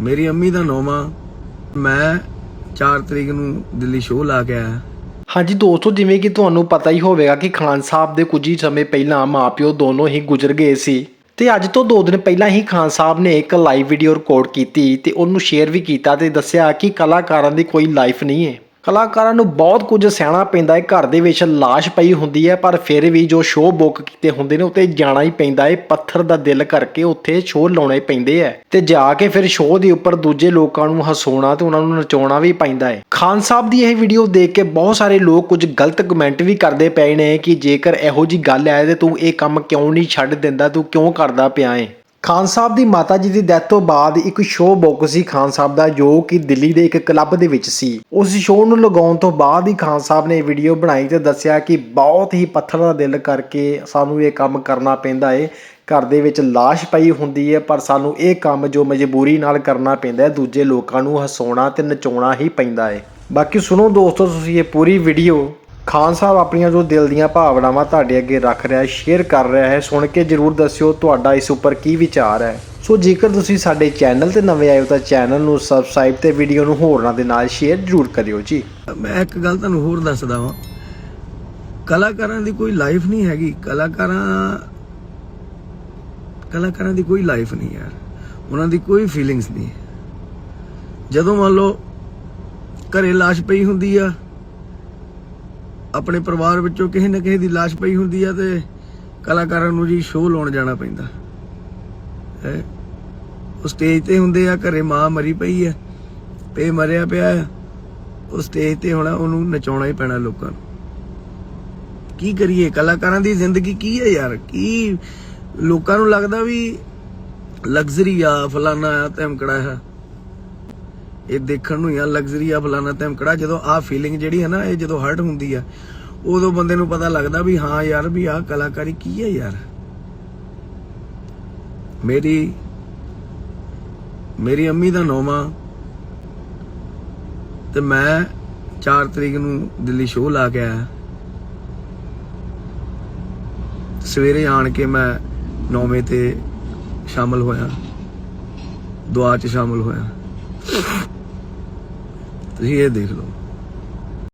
ਮੇਰੀ ਅੰਮੀ ਦਾ ਨੋਮਾ ਮੈਂ 4 ਤਰੀਕ ਨੂੰ ਦਿੱਲੀ ਸ਼ੋਅ ਲਾ ਕੇ ਆਇਆ। ਹਾਂਜੀ ਦੋਸਤੋ, ਜਿਵੇਂ ਕਿ ਤੁਹਾਨੂੰ ਪਤਾ ਹੀ ਹੋਵੇਗਾ ਕਿ ਖਾਨ ਸਾਹਿਬ ਦੇ ਕੁਝ ਹੀ ਸਮੇਂ ਪਹਿਲਾਂ ਮਾਪਿਓ ਦੋਨੋਂ ਹੀ ਗੁਜ਼ਰ ਗਏ ਸੀ। ਤੇ ਅੱਜ ਤੋਂ 2 ਦਿਨ ਪਹਿਲਾਂ ਹੀ ਖਾਨ ਸਾਹਿਬ ਨੇ ਇੱਕ ਲਾਈਵ ਵੀਡੀਓ ਰਿਕਾਰਡ ਕੀਤੀ ਤੇ ਉਹਨੂੰ ਸ਼ੇਅਰ ਵੀ ਕੀਤਾ ਤੇ ਦੱਸਿਆ ਕਿ ਕਲਾਕਾਰਾਂ ਦੀ ਕੋਈ ਲਾਈਫ ਨਹੀਂ ਹੈ। ਕਲਾਕਾਰਾਂ ਨੂੰ ਬਹੁਤ ਕੁਝ ਸਹਿਣਾ ਪੈਂਦਾ ਹੈ ਘਰ ਦੇ ਵਿੱਚ ਲਾਸ਼ ਪਈ ਹੁੰਦੀ ਹੈ ਪਰ ਫਿਰ ਵੀ ਜੋ ਸ਼ੋਅ ਬੁੱਕ ਕੀਤੇ ਹੁੰਦੇ ਨੇ ਉੱਤੇ ਜਾਣਾ ਹੀ ਪੈਂਦਾ ਹੈ ਪੱਥਰ ਦਾ ਦਿਲ ਕਰਕੇ ਉੱਥੇ ਸ਼ੋਅ ਲਾਉਣੇ ਪੈਂਦੇ ਹੈ ਤੇ ਜਾ ਕੇ ਫਿਰ ਸ਼ੋਅ ਦੇ ਉੱਪਰ ਦੂਜੇ ਲੋਕਾਂ ਨੂੰ ਹਸਾਉਣਾ ਤੇ ਉਹਨਾਂ ਨੂੰ ਨਚਾਉਣਾ ਵੀ ਪੈਂਦਾ ਹੈ ਖਾਨ ਸਾਹਿਬ ਦੀ ਇਹ ਵੀਡੀਓ ਦੇਖ ਕੇ ਬਹੁਤ ਸਾਰੇ ਲੋਕ ਕੁਝ ਗਲਤ ਕਮੈਂਟ ਵੀ ਕਰਦੇ ਪਏ ਨੇ ਕਿ ਜੇਕਰ ਇਹੋ ਜੀ ਗੱਲ ਹੈ ਤੇ ਤੂੰ ਇਹ ਕੰਮ ਕਿਉਂ ਨਹੀਂ ਛੱਡ ਦਿੰਦਾ, ਤੂੰ ਕਿਉਂ ਕਰਦਾ ਪਿਆ ਹੈ ਖਾਨ ਸਾਹਿਬ ਦੀ ਮਾਤਾ ਜੀ ਦੀ ਡੈਥ ਤੋਂ ਬਾਅਦ ਇੱਕ ਸ਼ੋਅ ਬੁੱਕ ਸੀ ਖਾਨ ਸਾਹਿਬ ਦਾ, ਜੋ ਕਿ ਦਿੱਲੀ ਦੇ ਇੱਕ ਕਲੱਬ ਦੇ ਵਿੱਚ ਸੀ। ਉਸ ਸ਼ੋਅ ਨੂੰ ਲਗਾਉਣ ਤੋਂ ਬਾਅਦ ਹੀ ਖਾਨ ਸਾਹਿਬ ਨੇ ਵੀਡੀਓ ਬਣਾਈ ਤੇ ਦੱਸਿਆ ਕਿ ਬਹੁਤ ਹੀ ਪੱਥਰ ਦਾ ਦਿਲ ਕਰਕੇ ਸਾਨੂੰ ਇਹ ਕੰਮ ਕਰਨਾ ਪੈਂਦਾ ਏ। ਘਰ ਦੇ ਵਿੱਚ ਲਾਸ਼ ਪਈ ਹੁੰਦੀ ਹੈ ਪਰ ਸਾਨੂੰ ਇਹ ਕੰਮ ਜੋ ਮਜਬੂਰੀ ਨਾਲ ਕਰਨਾ ਪੈਂਦਾ ਹੈ ਦੂਜੇ ਲੋਕਾਂ ਨੂੰ ਹਸਾਉਣਾ ਤੇ ਨਚਾਉਣਾ ਹੀ ਪੈਂਦਾ ਏ। ਬਾਕੀ ਸੁਣੋ ਦੋਸਤੋ, ਤੁਸੀਂ ਇਹ ਪੂਰੀ ਵੀਡੀਓ ਖਾਨ ਸਾਹਿਬ ਆਪਣੀਆਂ ਜੋ ਦਿਲ ਦੀਆਂ ਭਾਵਨਾਵਾਂ ਤੁਹਾਡੇ ਅੱਗੇ ਰੱਖ ਰਿਹਾ ਹੈ ਸ਼ੇਅਰ ਕਰ ਰਿਹਾ ਹੈ, ਸੁਣ ਕੇ ਜਰੂਰ ਦੱਸਿਓ ਤੁਹਾਡਾ ਇਸ ਉੱਪਰ ਕੀ ਵਿਚਾਰ ਹੈ। ਸੋ ਜੇਕਰ ਤੁਸੀਂ ਸਾਡੇ ਚੈਨਲ ਤੇ ਨਵੇਂ ਆਏ ਹੋ ਤਾਂ ਚੈਨਲ ਨੂੰ ਸਬਸਕ੍ਰਾਈਬ ਤੇ ਵੀਡੀਓ ਨੂੰ ਹੋਰਨਾਂ ਦੇ ਨਾਲ ਸ਼ੇਅਰ ਜਰੂਰ ਕਰਿਓ ਜੀ। ਮੈਂ ਇੱਕ ਗੱਲ ਤੁਹਾਨੂੰ ਹੋਰ ਦੱਸਦਾ ਵਾਂ। ਕਲਾਕਾਰਾਂ ਦੀ ਕੋਈ ਲਾਈਫ ਨਹੀਂ ਹੈਗੀ। ਕਲਾਕਾਰਾਂ ਕਲਾਕਾਰਾਂ ਦੀ ਕੋਈ ਲਾਈਫ ਨਹੀਂ ਯਾਰ। ਉਹਨਾਂ ਦੀ ਕੋਈ ਫੀਲਿੰਗਸ ਨਹੀਂ। ਜਦੋਂ ਮੰਨ ਲਓ ਘਰੇ ਲਾਸ਼ ਪਈ ਹੁੰਦੀ ਆ ਆਪਣੇ ਪਰਿਵਾਰ ਵਿੱਚੋਂ ਕਿਸੇ ਨਾ ਕਿਸੇ ਦੀ ਲਾਸ਼ ਪਈ ਹੁੰਦੀ ਆ ਤੇ ਕਲਾਕਾਰਾਂ ਨੂੰ ਜੀ ਸ਼ੋਅ ਲਾਉਣ ਜਾਣਾ ਪੈਂਦਾ। ਹੈ? ਉਹ ਸਟੇਜ ਤੇ ਹੁੰਦੇ ਆ, ਘਰੇ ਮਾਂ ਮਰੀ ਪਈ ਆ, ਪੇ ਮਰਿਆ ਪਿਆ ਆ। ਉਹ ਸਟੇਜ ਤੇ ਹੋਣਾ, ਉਹਨੂੰ ਨਚਾਉਣਾ ਹੀ ਪੈਣਾ ਲੋਕਾਂ ਨੂੰ। ਕੀ ਕਰੀਏ? ਕਲਾਕਾਰਾਂ ਦੀ ਜ਼ਿੰਦਗੀ ਕੀ ਹੈ ਯਾਰ? ਕੀ ਲੋਕਾਂ ਨੂੰ ਲੱਗਦਾ ਵੀ ਲਗਜ਼ਰੀ ਆ, ਫਲਾਨਾ ਆ, ਧਮਕੜਾ ਹੈ ਇਹ ਦੇਖਣ ਨੂੰ ਹੀ ਲਗਜ਼ਰੀ ਆ ਫਲਾਨਾ ਧਮਕੜਾ ਜਦੋਂ ਆ ਫੀਲਿੰਗ ਜਿਹੜੀ ਹੈ ਨਾ, ਇਹ ਜਦੋਂ ਹਰਟ ਹੁੰਦੀ ਆ, ਉਦੋਂ ਬੰਦੇ ਨੂੰ ਪਤਾ ਲੱਗਦਾ ਵੀ ਹਾਂ ਯਾਰ, ਵੀ ਆ ਕਲਾਕਾਰੀ ਕੀ ਹੈ ਯਾਰ। ਮੇਰੀ ਮੇਰੀ ਅੰਮੀ ਦਾ ਨੌਵਾਂ ਤੇ ਮੈਂ 4 ਤਰੀਕ ਨੂੰ ਦਿੱਲੀ ਸ਼ੋਅ ਲਾ ਕੇ ਆਇਆ। ਸਵੇਰੇ ਆਣ ਕੇ ਮੈਂ 9ਵੇਂ ਤੇ ਸ਼ਾਮਲ ਹੋਇਆ ਦੁਆ 'ਚ ਸ਼ਾਮਲ ਹੋਇਆ। ਤੁਸੀਂ ਇਹ ਦੇਖ ਲਓ